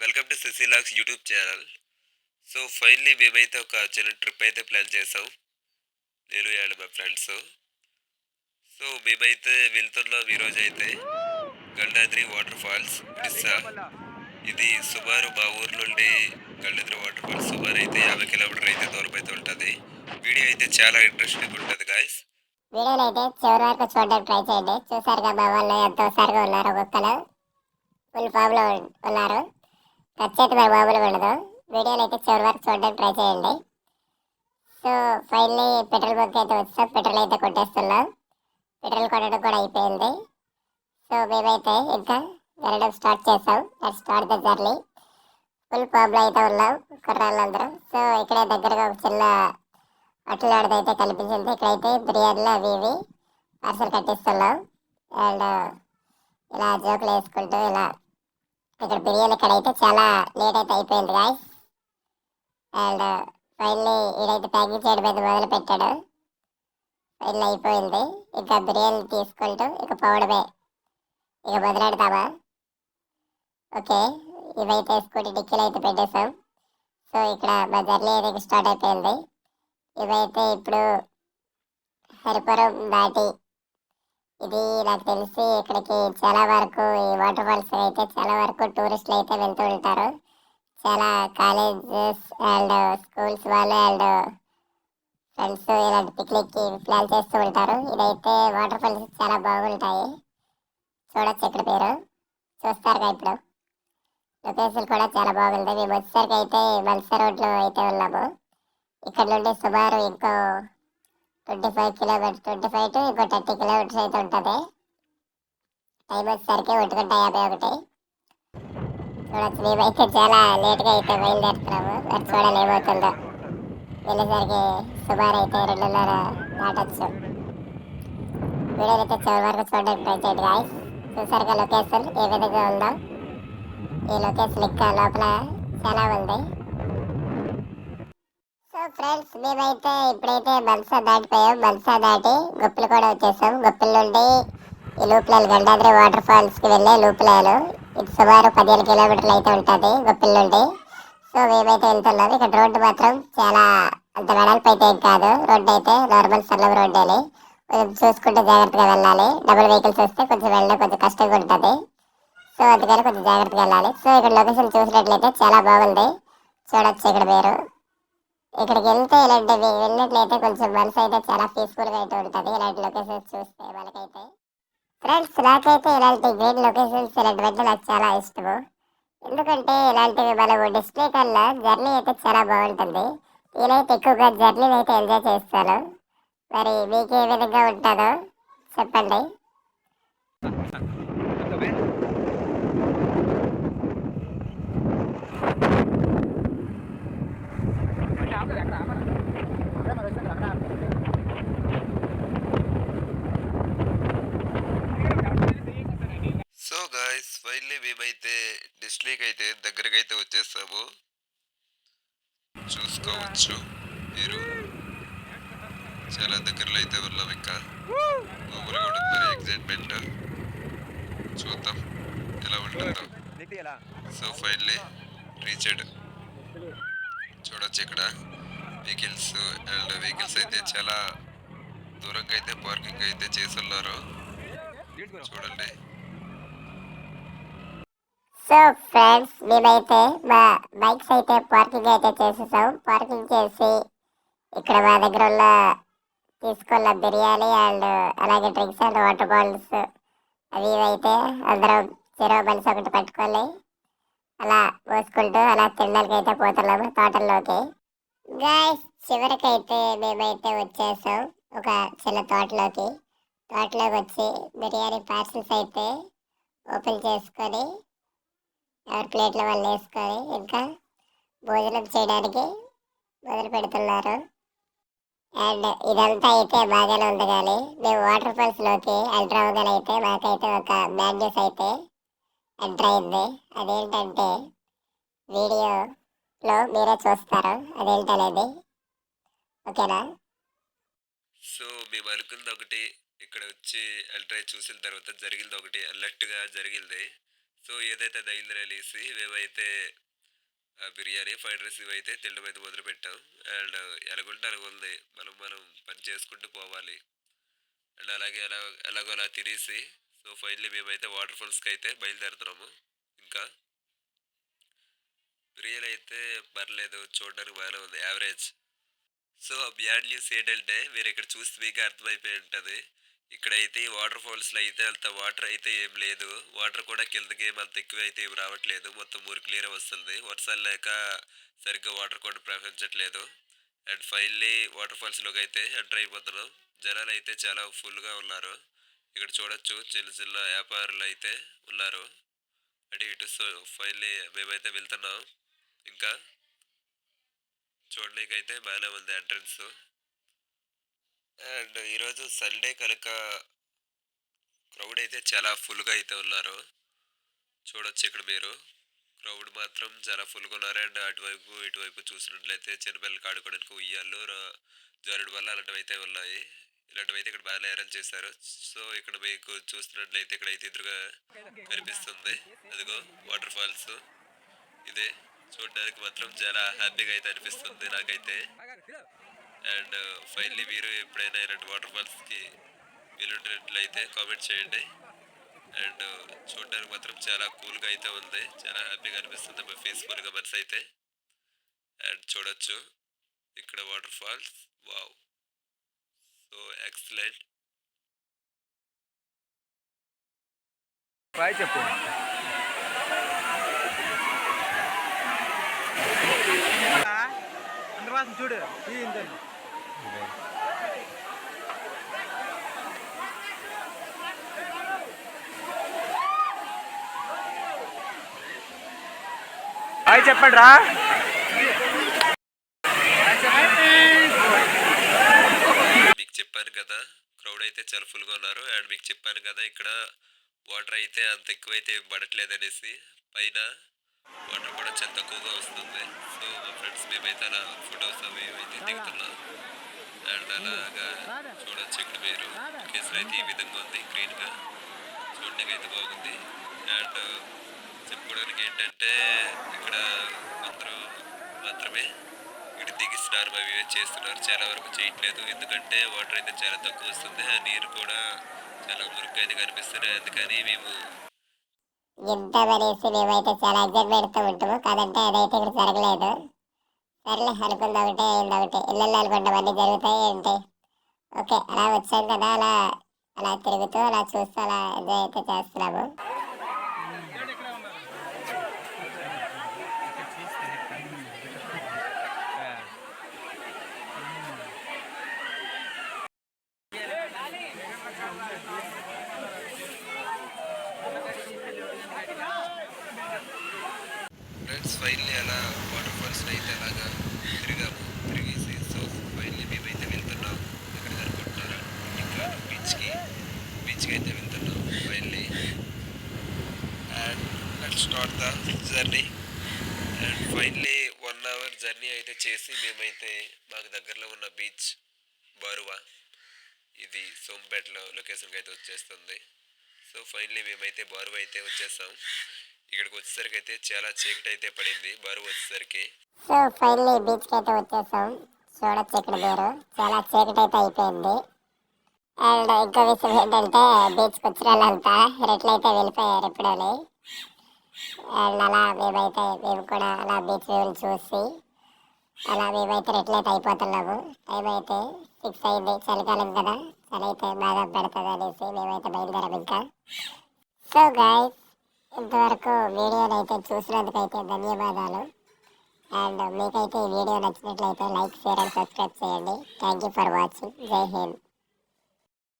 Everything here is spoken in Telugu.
Welcome to Sushila's YouTube channel. So finally మేమైతే ఒక చిన్న ట్రిప్ అయితే ప్లాన్ చేసాం నేను అండ్ మా ఫ్రెండ్స్. సో మేమైతే వెళ్తున్నాం ఈరోజు అయితే గండాద్రి వాటర్ ఫాల్స్ ఒడిస్సా ఇది సుమారు మా ఊరు నుండి గండాద్రి వాటర్ ఫాల్స్ సుమారు అయితే యాభై కిలోమీటర్ అయితే దూరం అయితే ఉంటుంది. వీడియో అయితే చాలా ఇంట్రెస్టింగ్ ఉంటుంది గాయస్. వీడియోలో చివరి వరకు చూడడానికి ట్రై చేయండి. చూసారుగా మా వాళ్ళు ఎంతో ఉన్నారు ఒక్కొక్కరు ఫుల్ ఫామ్లో ఉన్నారు. ఖర్చు అయితే మరి మామూలుగా ఉండదు వీడియోలో అయితే చివరి వరకు చూడడానికి ట్రై చేయండి. సో ఫైనలీ పెట్రోల్ బంక్ అయితే వచ్చాం. పెట్రోల్ అయితే కొట్టేస్తున్నాం. పెట్రోల్ కొట్టడం కూడా అయిపోయింది. సో మేమైతే ఇంకా వెళ్ళడం స్టార్ట్ చేసాం. Let start the journey full ఫామ్లో అయితే ఉన్నాం కుర్రాళ్ళందరూ. సో ఇక్కడే దగ్గరగా ఒక చిన్న అట్లాడది అయితే కనిపించింది. ఇక్కడైతే బిర్యానీలు అవి ఇవి పార్సల్ కట్టిస్తున్నాం. అండ్ ఇలా జోకులు వేసుకుంటూ ఇలా ఇక్కడ బిర్యానీ ఇక్కడ అయితే చాలా లేట్ అయితే అయిపోయింది గాయస్ అండ్ ఫైనలీ ఈడైతే ప్యాకింగ్ చేయడం అయితే మొదలు పెట్టాడు ఫైనల్ అయిపోయింది. ఇంకా బిర్యానీ తీసుకుంటూ ఇక పోవడమే. ఇక మొదలెడతామా ఓకే. ఇవైతే స్కూటీ డిక్కీలు అయితే పెట్టేసాం సో ఇక్కడ మా జర్నీ అయితే స్టార్ట్ అయిపోయింది. ఇవైతే ఇప్పుడు హరిపురం దాటి ఇది నాకు తెలిసి ఇక్కడికి చాలా వరకు ఈ వాటర్ ఫాల్స్ అయితే చాలా వరకు టూరిస్టులు అయితే వెళ్తూ ఉంటారు. చాలా కాలేజెస్ అండ్ స్కూల్స్ వాళ్ళు అండ్ ఫ్రెండ్స్ ఇలాంటి పిక్నిక్కి ప్లాన్ చేస్తూ ఉంటారు. ఇదైతే వాటర్ ఫాల్స్ చాలా బాగుంటాయి. చూడొచ్చు ఇక్కడ పేరు చూస్తారుగా ఇప్పుడు. లొకేషన్ కూడా చాలా బాగుంది. మేము వచ్చేసరికి అయితే మల్స రోడ్లో అయితే ఉన్నాము. ఇక్కడ నుండి సుమారు ఇంకో twenty five kilometres twenty five to ఇంకో థర్టీ కిలోమీటర్స్ అయితే ఉంటుంది. టైం వచ్చేసరికి ఒంటి గంట యాభై ఒకటి. చూడొచ్చు మేమైతే చాలా లేట్గా అయితే బయలుదేరుతున్నాము. మరి చూడాలి ఏమవుతుందో. వెళ్ళేసరికి సుమారు అయితే రెండున్నర దాటచ్చు. వీడియో అయితే చివరి వరకు చూడడానికి ట్రై చేయండి గాయస్ చూసారుగా లొకేషన్ ఏ విధంగా ఉందో. ఈ లొకేషన్ ఇంకా లోపల చాలా ఉంది. ఫ్రెండ్స్ మేమైతే ఇప్పుడైతే బల్సా దాటిపోయాం బల్సా దాటి గొప్పలు కూడా వచ్చేసాం. గొప్పల నుండి ఈ లూపులాలు గండాద్రి వాటర్ ఫాల్స్కి వెళ్ళే లూపులాలు. ఇది సుమారు పదిహేను కిలోమీటర్లు అయితే ఉంటుంది గొప్పల నుండి. సో మేమైతే వెళ్తున్నాం. ఇక్కడ రోడ్డు మాత్రం చాలా అంత వెడల్పు అయితే ఏం కాదు. రోడ్డు అయితే నార్మల్ సల్లం రోడ్డు అని కొంచెం చూసుకుంటే జాగ్రత్తగా వెళ్ళాలి. డబుల్ వెహికల్స్ వస్తే కొంచెం వెళ్ళడం కొంచెం కష్టంగా ఉంటుంది. సో అందుకని కొంచెం జాగ్రత్తగా వెళ్ళాలి. సో ఇక్కడ లొకేషన్ చూసినట్లయితే చాలా బాగుంది. చూడొచ్చు ఇక్కడ మీరు. ఇక్కడికి వెళ్తే ఇలాంటి వెళ్ళినట్లయితే కొంచెం మనసు అయితే చాలా పీస్ఫుల్గా అయితే ఉంటుంది. ఇలాంటి లొకేషన్స్ చూస్తే మనకైతే. ఫ్రెండ్స్ నాకైతే ఇలాంటి గ్రేట్ లొకేషన్స్ ఇలాంటివంటే నాకు చాలా ఇష్టము. ఎందుకంటే ఇలాంటివి మనము డిస్ప్లే కన్నా జర్నీ అయితే చాలా బాగుంటుంది. నేనైతే ఎక్కువగా జర్నీని అయితే ఎంజాయ్ చేస్తాను. మరి మీకు ఏ విధంగా ఉంటుందో చెప్పండి సో గాయస్ ఫైనలీ మేమైతే డిస్ట్రిక్ట్ అయితే దగ్గరకు అయితే వచ్చేసాము చూసుకోవచ్చు మీరు. చాలా దగ్గరలో అయితే వెళ్ళాం ఇంకా మామూలుగా ఉంటుంది మరి ఎగ్జైట్మెంట్ చూద్దాం ఎలా ఉంటుందో. సో ఫైనలీ రీచెడ్ చూడొచ్చు ఇక్కడ వెహికల్స్ అండ్ వెహికల్స్ అయితే చాలా దూరంగా అయితే పార్కింగ్ అయితే చేసి చూడండి. సో ఫ్రెండ్స్ మేమైతే మా బైక్స్ అయితే పార్కింగ్ అయితే చేసేసాం. పార్కింగ్ చేసి ఇక్కడ మా దగ్గర ఉన్న తీసుకున్న బిర్యానీ అండ్ అలాగే డ్రింక్స్ అండ్ వాటర్ బాటిల్స్ అవి ఇవైతే అయితే అందరం చెరువు బలిసి ఒకటి పట్టుకొని అలా పోసుకుంటూ అలా తినడానికి అయితే పోతున్నాము తోటల్లోకి. గాయస్ చివరికైతే మేమైతే వచ్చేసాం ఒక చిన్న తోటలోకి. తోటలోకి వచ్చి బిర్యానీ పార్సిల్స్ అయితే ఓపెన్ చేసుకొని ఎవరి ప్లేట్లో వాళ్ళు వేసుకొని ఇంకా భోజనం చేయడానికి మొదలు పెడుతున్నారు. అండ్ ఇదంతా అయితే బాగానే ఉంది కానీ మేము వాటర్ ఫాల్స్లోకి లోకి అయితే మాకైతే ఒక బ్యాడ్ న్యూస్ అయితే ఎంటర్ అయింది అదేంటంటే వీడియోలో మీరే చూస్తారు. అదేంటనేది? ఓకేనా? సో మేము అనుకుంది ఒకటి ఇక్కడ వచ్చి అల్ట్రా చూసిన తర్వాత జరిగింది ఒకటి అలర్ట్గా జరిగింది. సో ఏదైతే అది అయిందో అనేసి మేమైతే ఆ బిర్యానీ ఫ్రైడ్ రైస్ ఇవైతే తినడం అయితే మొదలు పెట్టాం అండ్ ఎలాగుంటే అలాగ ఉంది. మనం మనం పని చేసుకుంటూ పోవాలి. అండ్ అలాగే ఎలా ఎలాగో అలా తినేసి సో ఫైనలీ మేమైతే వాటర్ ఫాల్స్కి అయితే బయలుదేరుతున్నాము. ఇంకా బిర్యానీ అయితే పర్లేదు చూడడానికి బాగానే ఉంది యావరేజ్ సో బ్యాడ్ న్యూస్ ఏంటంటే మీరు ఇక్కడ చూస్తే మీకు అర్థమైపోయి ఉంటుంది. ఇక్కడైతే వాటర్ ఫాల్స్లో అయితే అంత వాటర్ అయితే ఏం లేదు. వాటర్ కూడా కిందకి ఏం అంత ఎక్కువ అయితే ఏం రావట్లేదు. మొత్తం మురికిలీరే వస్తుంది. వర్షాలు లేక సరిగ్గా వాటర్ కూడా ప్రవహించట్లేదు. అండ్ ఫైనల్లీ వాటర్ ఫాల్స్లోకి అయితే ఎంటర్ అయిపోతున్నాం. జనాలు అయితే చాలా ఫుల్గా ఉన్నారు. ఇక్కడ చూడొచ్చు చిన్న చిన్న వ్యాపారులు అయితే ఉన్నారు. అటు ఇటు సో ఫైనల్లీ మేమైతే వెళ్తున్నాం. ఇంకా చూడడానికి అయితే బాగానే ఉంది ఎంట్రన్స్. అండ్ ఈరోజు సండే కనుక క్రౌడ్ అయితే చాలా ఫుల్గా అయితే ఉన్నారు. చూడొచ్చు ఇక్కడ మీరు. క్రౌడ్ మాత్రం చాలా ఫుల్గా ఉన్నారు. అండ్ అటువైపు ఇటువైపు చూసినట్లయితే చిన్నపిల్లలకి ఆడుకోవడానికి ఉయ్యాలు రా- జారుడు వల్ల అలాంటివి అయితే ఉన్నాయి. ఇలాంటివి అయితే ఇక్కడ బాగా అరేంజ్ చేశారు. సో ఇక్కడ మీకు చూస్తున్నట్లయితే ఇక్కడ అయితే ఎదురుగా కనిపిస్తుంది. అదిగో వాటర్ ఫాల్స్ ఇదే చూడడానికి మాత్రం చాలా హ్యాపీగా అయితే అనిపిస్తుంది నాకైతే. అండ్ ఫైనలీ మీరు ఎప్పుడైనా ఇలాంటి వాటర్ ఫాల్స్కి వెళ్ళుంటున్నట్లయితే కామెంట్ చేయండి. అండ్ చూడడానికి మాత్రం చాలా కూల్గా అయితే ఉంది. చాలా హ్యాపీగా అనిపిస్తుంది పీస్ఫుల్గా మనసు అయితే. అండ్ చూడొచ్చు ఇక్కడ waterfalls wow. So excellent. Bye చెప్పు. అందరవాసం చూడు. ఈ ఇంతండి హాయ్ చెప్పండి రా. మీకు చెప్పాను కదా క్రౌడ్ అయితే చాలా ఫుల్గా ఉన్నారు. అండ్ మీకు చెప్పాను కదా ఇక్కడ వాటర్ అయితే అంత ఎక్కువైతే పడట్లేదు అనేసి పైన వాటర్ కూడా చాలా తక్కువగా వస్తుంది. సో మా ఫ్రెండ్స్ మేమైతే అలా ఫొటోస్ అవి అయితే దిగుతున్నాం. అలాగా చూడొచ్చు ఇక్కడ మీరు. కేసులు అయితే ఈ విధంగా ఉంది గ్రీన్గా చూడడానికి అయితే బాగుంది. అండ్ uh, చెప్పుకోవడానికి ఏంటంటే ఇక్కడ అందరూ మాత్రమే ఇటు దిగిస్తున్నారు స్నానం అవి చేస్తున్నారు. చాలా వరకు చేయట్లేదు. ఎందుకంటే వాటర్ అయితే చాలా తక్కువ వస్తుంది ఆ నీరు కూడా చాలా మురుగ్గా అయితే కనిపిస్తున్నాయి. అందుకని మేము యుద్ధం అనేసి మేమైతే చాలా ఎగ్జైట్ పెడుతూ ఉంటాము కాదంటే అదైతే ఇక్కడ జరగలేదు. సర్లే అనుకుందాం ఒకటే అయింది ఒకటే. ఇళ్ళల్లో అనుకుంటాం అన్నీ జరుగుతాయి ఏంటి? ఓకే అలా వచ్చాం కదా అలా అలా తిరుగుతూ అలా చూస్తూ అలా ఎంజాయ్ అయితే చేస్తున్నాము. ఫ్రెండ్స్ ఫైనల్లీ అలా వాటర్ ఫాల్స్ అయితే అలాగా తిరిగాము. తిరిగేసి సో ఫైనల్లీ మేమైతే వెళ్తున్నాం. ఎక్కడ అనుకుంటున్నారా ఇంకా బీచ్కి బీచ్కి అయితే వెళ్తున్నాం finally and let start the journey and finally one hour journey అయితే చేసి మేమైతే మాకు దగ్గరలో ఉన్న బీచ్ బారువా ఇది సోంపేటలో లొకేషన్కి అయితే వచ్చేస్తుంది. సో ఫైనలీ మేమైతే బారువా అయితే వచ్చేసాం. ఇక్కడికి వచ్చేసరికి అయితే చాలా చీకటి అయితే పడింది. బరువు వచ్చేసరికి. సో ఫైనల్లీ బీచ్కి అయితే వచ్చేసాం. చూడొచ్చు ఇక్కడ మీరు చాలా చీకటి అయితే అయిపోయింది. అండ్ ఇంకో విషయం ఏంటంటే బీచ్కి వచ్చిన వాళ్ళంతా రెట్లు అయితే వెళ్ళిపోయారు ఇప్పుడని అండ్ అలా మేమైతే మేము కూడా అలా బీచ్ వ్యూలు చూసి అలా మేమైతే రెట్లు అయితే అయిపోతున్నాము. టైం అయితే సిక్స్ అయింది. చలికాలం కదా. చలి అయితే బాగా పెడుతుంది అనేసి మేమైతే బయలుదేరాము ఇంకా. సో గాయస్ ఇంతవరకు వీడియోని అయితే చూసినందుకైతే ధన్యవాదాలు. అండ్ మీకైతే ఈ వీడియో నచ్చినట్లయితే లైక్ షేర్ అండ్ సబ్స్క్రైబ్ చేయండి. థ్యాంక్ యూ ఫర్ వాచింగ్ జై హింద్